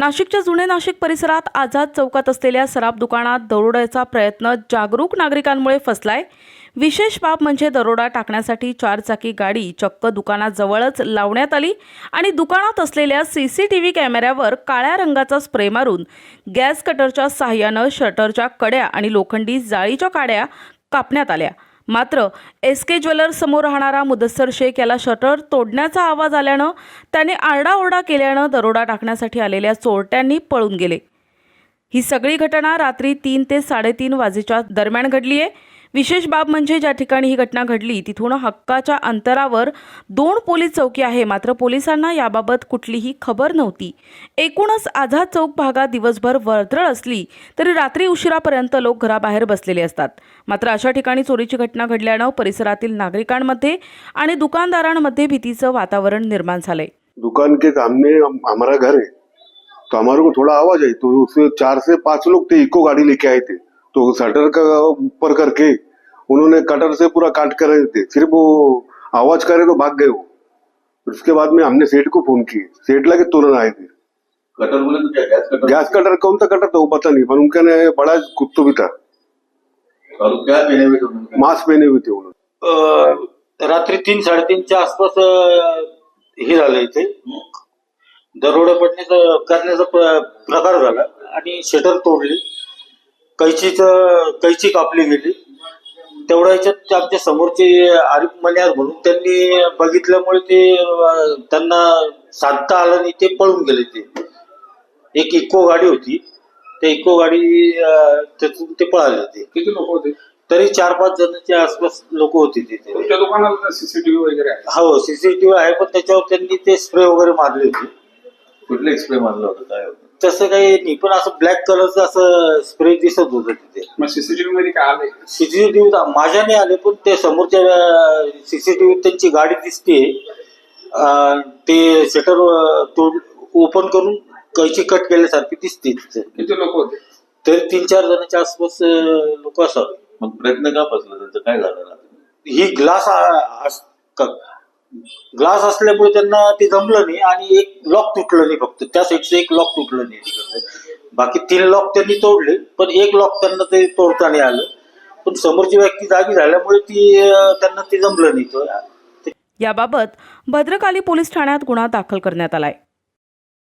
नाशिकच्या जुने नाशिक परिसरात आझाद चौकात असलेल्या सराफ दुकानात दरोड्याचा प्रयत्न जागरूक नागरिकांमुळे फसलाय. विशेष बाब म्हणजे दरोडा टाकण्यासाठी चारचाकी गाडी चक्क दुकानाजवळच लावण्यात आली आणि दुकानात असलेल्या सी सी टी व्ही कॅमेऱ्यावर काळ्या रंगाचा स्प्रे मारून गॅस कटरच्या साह्यानं शटरच्या कड्या आणि लोखंडी जाळीच्या काड्या कापण्यात आल्या. मात्र एस के ज्वेलर्ससमोर राहणारा मुदस्सर शेख याला शटर तोडण्याचा आवाज आल्यानं त्याने आरडाओरडा केल्यानं दरोडा टाकण्यासाठी आलेल्या चोरट्यांनी पळून गेले. ही सगळी घटना रात्री तीन ते साडेतीन वाजेच्या दरम्यान घडली आहे विशेष बाब म्हणजे ज्या ठिकाणी ही घटना घडली तिथून हक्काच्या अंतरावर दोन पोलीस चौकी आहे. मात्र पोलिसांना याबाबत कुठलीही खबर नव्हती. एकूणच आझाद चौक भागात दिवसभर वर्दळ असली तरी रात्री उशिरापर्यंत लोक घराबाहेर बसलेले असतात. मात्र अशा ठिकाणी चोरीची घटना घडल्यानं परिसरातील नागरिकांमध्ये आणि दुकानदारांमध्ये भीतीचं वातावरण निर्माण झालंय. दुकान के सामने हमारा घर है. तो हमारे को थोड़ा आवाज आई तो उससे चार से पांच लोग थे इको गाड़ी लेके आए थे. तो शटर का ऊपर करके उन्होंने कटर से पूरा काट कर रहे थे। सिर्फ वो आवाज करे तो भाग गए वो। उसके बाद में हमने सेठ को फोन किए। सेठ लगे तुरंत आए थे। कटर बोले तो क्या गैस कटर गैस कटर कौन सा कटर था वो पता नहीं पर उनका ने बड़ा कुत्तू भी था। और क्या पहने हुए थे? मास्क पहने हुए थे उन्होंने। अ, रात्री तीन साडेतीनच्या आसपास हे झालं इथे. दरोडा पडण्याचा करण्याचा प्र- प्रकार झाला आणि शटर तोडली. कैचीच कैची कापली गेली. तेवढ्या याच्यात ते आमच्या समोरचे आरिफ मन्यार म्हणून त्यांनी बघितल्यामुळे ते त्यांना साधता आलं नाही ते पळून गेले ते. एक इको गाडी होती. त्या इको गाडी त्यातून ते पळाले ते. किती लोक होते? तरी चार पाच जणांच्या आसपास लोक होते तिथे तुमच्या दुकानाला सीसीटीव्ही वगैरे आहे. हो सीसीटीव्ही आहे पण त्याच्यावर त्यांनी ते स्प्रे वगैरे मारले होते. कुठले एक्सप्रे मारलं होतं? काय होतं? तसं काही नाही पण असं ब्लॅक कलरचं असं स्प्रे दिसत होतं तिथे. मग सीसीटीव्ही मध्ये काय आलंय? सीसीटीव्ही माझ्या नाही आले पण ते समोरच्या सीसीटीव्ही त्यांची गाडी दिसते. ते शटर तोड ओपन करून कैची कट केल्यासारखी दिसते तिथे. किती लोक होते? तरी तीन चार जणांच्या आसपास लोक असावे. मग प्रयत्न का फसला त्यांचं काय झालं? ही ग्लास ग्लास असल्यामुळे त्यांना ते जमलं नाही आणि एक लॉक तुटलं नाही फक्त. त्या साईडचं एक लॉक तुटलं नाही तिकडचं बाकी तीन लॉक त्यांनी तोडले पण एक लॉक त्यांना ते तोडता नाही आलं. पण समोरची व्यक्ती जागी झाल्यामुळे ती त्यांना ते जमलं नाही. तो याबाबत भद्रकाली पोलीस ठाण्यात गुन्हा दाखल करण्यात आलाय.